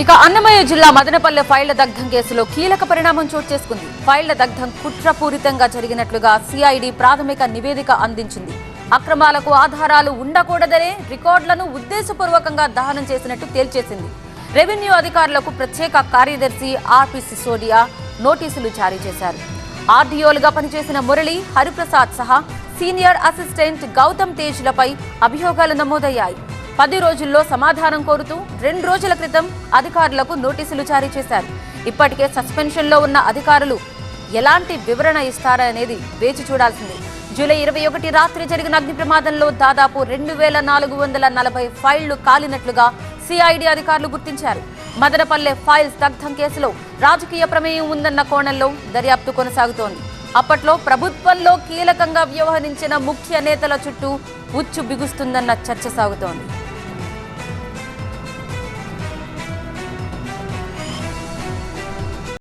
ఇక అన్నమయ్య జిల్లా మదనపల్లె ఫైళ్ళ దగ్ధం కేసులో కీలక పరిణామం చోటు చేసుకుంది. ఫైళ్ళ దగ్ధం కుట్రపూరితంగా జరిగినట్లుగా సిఐడి ప్రాథమిక నివేదిక అందించింది. అక్రమాలకు ఆధారాలు ఉండకూడదనే రికార్డులను ఉద్దేశపూర్వకంగా దహనం చేసినట్టు తేల్చేసింది. రెవెన్యూ అధికారులకు ప్రత్యేక కార్యదర్శి ఆర్పి సిసోడియా నోటీసులు జారీ చేశారు. ఆర్డీఓలుగా పనిచేసిన మురళి హరిప్రసాద్ సహా సీనియర్ అసిస్టెంట్ గౌతమ్ తేజ్లపై అభియోగాలు నమోదయ్యాయి. పది రోజుల్లో సమాధానం కోరుతూ రెండు రోజుల క్రితం అధికారులకు నోటీసులు జారీ చేశారు. ఇప్పటికే సస్పెన్షన్లో ఉన్న అధికారులు ఎలాంటి వివరణ ఇస్తారనేది వేచి చూడాల్సింది. జూలై ఇరవై ఒకటి రాత్రి జరిగిన అగ్ని ప్రమాదంలో దాదాపు రెండు వేల నాలుగు వందల నలభై ఫైళ్ళు కాలినట్లుగా సిఐడి అధికారులు గుర్తించారు. మదనపల్లె ఫైల్స్ దగ్ధం కేసులో రాజకీయ ప్రమేయం ఉందన్న కోణంలో దర్యాప్తు కొనసాగుతోంది. అప్పట్లో ప్రభుత్వంలో కీలకంగా వ్యవహరించిన ముఖ్య నేతల చుట్టూ ఉచ్చు బిగుస్తుందన్న చర్చ సాగుతోంది.